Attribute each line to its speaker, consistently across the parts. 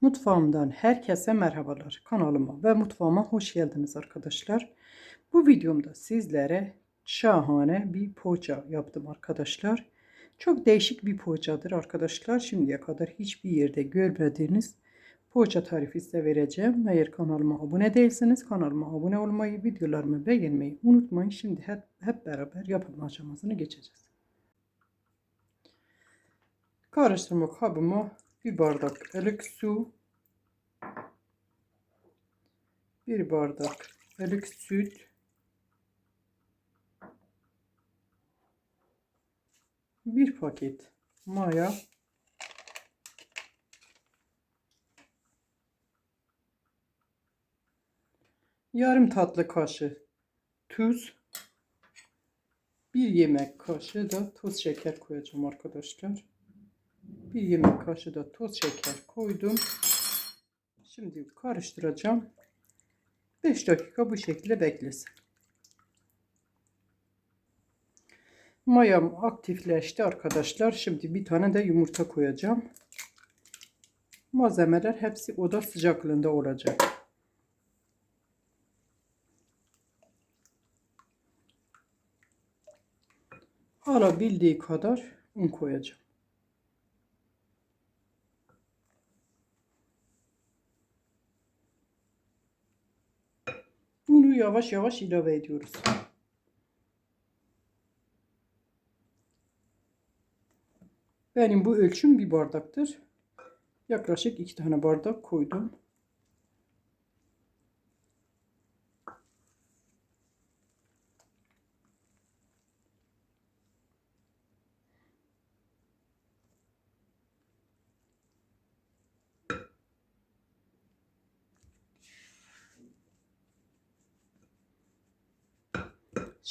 Speaker 1: Mutfağımdan herkese merhabalar. Kanalıma ve mutfağıma hoş geldiniz arkadaşlar. Bu videomda sizlere şahane bir poğaça yaptım arkadaşlar. Çok değişik bir poğaçadır arkadaşlar. Şimdiye kadar hiçbir yerde görmediğiniz poğaça tarifi size vereceğim. Eğer kanalıma abone değilseniz kanalıma abone olmayı, videolarımı beğenmeyi unutmayın. Şimdi hep, hep beraber yapım aşamasını geçeceğiz. Karıştırma kabıma bir bardak ılık su, bir bardak ılık süt, bir paket maya, yarım tatlı kaşığı tuz, bir yemek kaşığı da toz şeker koyacağım arkadaşlar. Bir yemek kaşığı da toz şeker koydum. Şimdi karıştıracağım. 5 dakika bu şekilde beklesin. Mayam aktifleşti arkadaşlar. Şimdi bir tane de yumurta koyacağım. Malzemeler hepsi oda sıcaklığında olacak. Alabildiği kadar un koyacağım. Bunu yavaş yavaş ilave ediyoruz. Benim bu ölçüm bir bardaktır. Yaklaşık iki tane bardak koydum.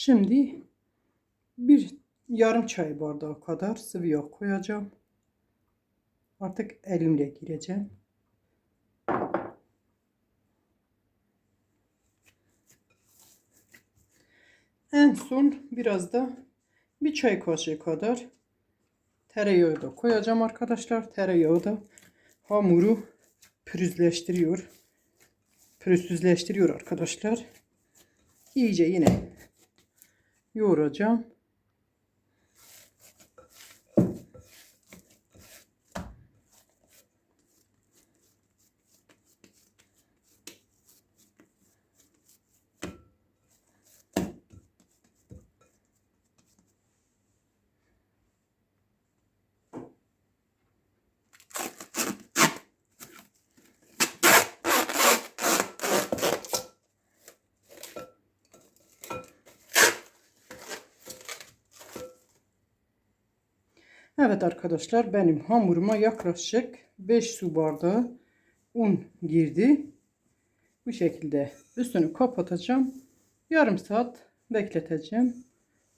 Speaker 1: Şimdi bir yarım çay bardağı kadar sıvı yağ koyacağım. Artık elimle gireceğim. En son biraz da bir çay kaşığı kadar tereyağı da koyacağım arkadaşlar. Tereyağı da hamuru pürüzleştiriyor. Pürüzsüzleştiriyor arkadaşlar. İyice yine yoğuracağım. Evet arkadaşlar benim hamuruma yaklaşık 5 su bardağı un girdi. Bu şekilde üstünü kapatacağım. Yarım saat bekleteceğim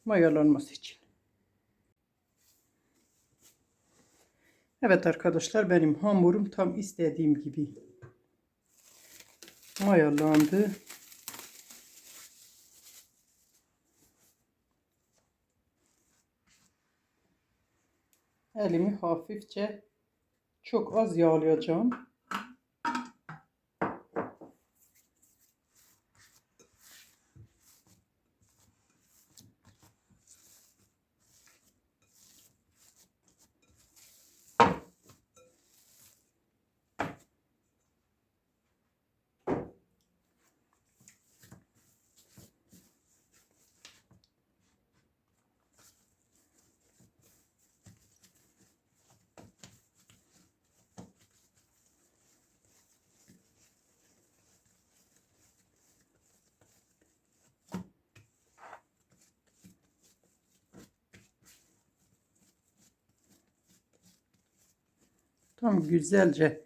Speaker 1: mayalanması için. Evet arkadaşlar benim hamurum tam istediğim gibi mayalandı. Elimi hafifçe çok az yağlayacağım. Tam güzelce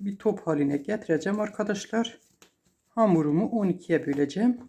Speaker 1: bir top haline getireceğim arkadaşlar. Hamurumu 12'ye böleceğim.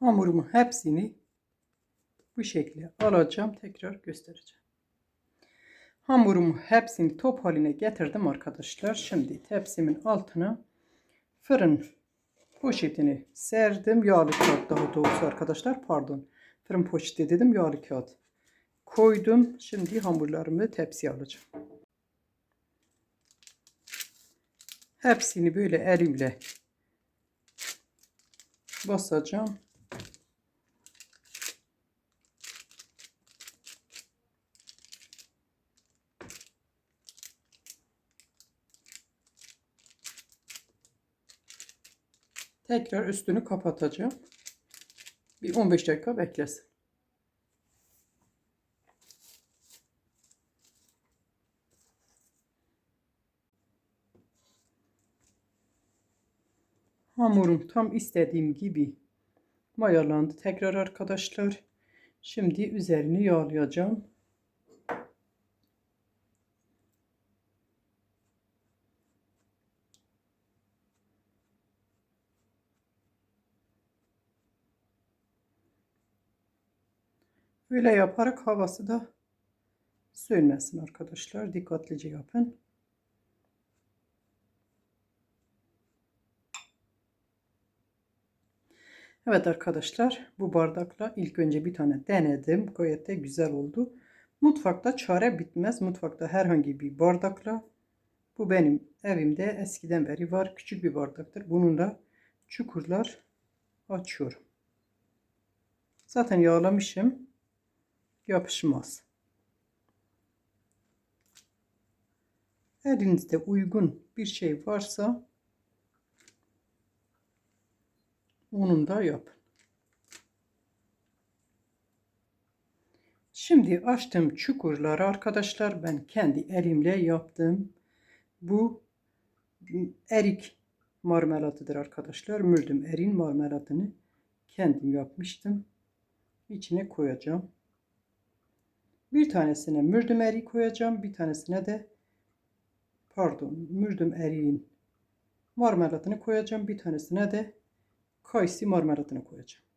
Speaker 1: Hamurumu hepsini bu şekilde alacağım. Tekrar göstereceğim. Hamurumu hepsini top haline getirdim arkadaşlar. Şimdi tepsimin altına fırın poşetini serdim. Yağlı kağıt daha doğrusu arkadaşlar pardon. Fırın poşeti dedim yağlı kağıt. Koydum. Şimdi hamurlarımı tepsiye alacağım. Hepsini böyle elimle basacağım. Tekrar üstünü kapatacağım. Bir 15 dakika beklesin. Hamurum tam istediğim gibi mayalandı tekrar arkadaşlar. Şimdi üzerini yağlayacağım. Böyle yaparak havası da sönmesin arkadaşlar. Dikkatlice yapın. Evet arkadaşlar bu bardakla ilk önce bir tane denedim. Gayet de güzel oldu. Mutfakta çare bitmez. Mutfakta herhangi bir bardakla bu benim evimde eskiden beri var. Küçük bir bardaktır. Bununla çukurlar açıyorum. Zaten yağlamışım. Yapışmaz. Elinizde uygun bir şey varsa onun da yapın. Şimdi açtığım çukurları arkadaşlar ben kendi elimle yaptım. Bu erik marmelatıdır arkadaşlar. Mürdüm erin marmelatını kendim yapmıştım. İçine koyacağım. Bir tanesine mürdüm erik koyacağım. Bir tanesine de pardon mürdüm eriğin marmelatını koyacağım. Bir tanesine de kayısı marmelatını koyacağım.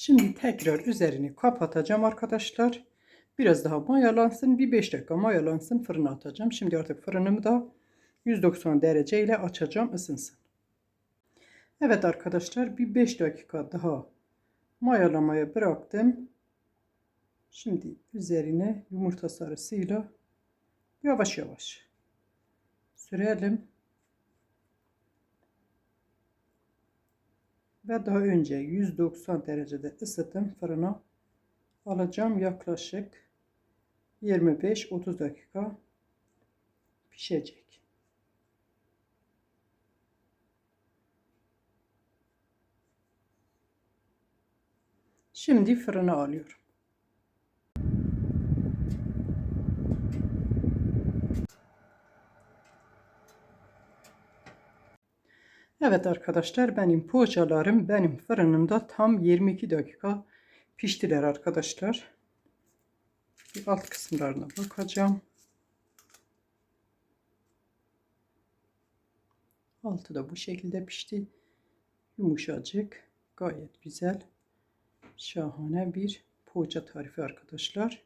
Speaker 1: Şimdi tekrar üzerini kapatacağım arkadaşlar. Biraz daha mayalansın. Bir 5 dakika mayalansın. Fırına atacağım. Şimdi artık fırınımı da 190 derece ile açacağım. ısınsın. Evet arkadaşlar bir 5 dakika daha mayalamaya bıraktım. Şimdi üzerine yumurta sarısıyla yavaş yavaş sürelim. Ve daha önce 190 derecede ısıttım fırına alacağım yaklaşık 25-30 dakika pişecek. Şimdi fırına alıyorum. Evet arkadaşlar benim poğaçalarım benim fırınımda tam 22 dakika piştiler arkadaşlar. Bir alt kısımlarına bakacağım. Altı da bu şekilde pişti. Yumuşacık. Gayet güzel. Şahane bir poğaça tarifi arkadaşlar.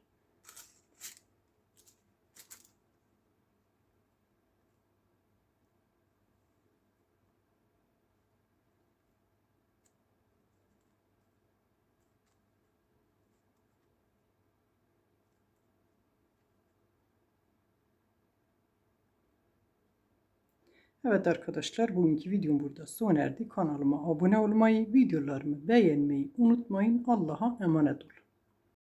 Speaker 1: Evet arkadaşlar bugünkü videom burada sona erdi. Kanalıma abone olmayı, videolarımı beğenmeyi unutmayın. Allah'a emanet olun.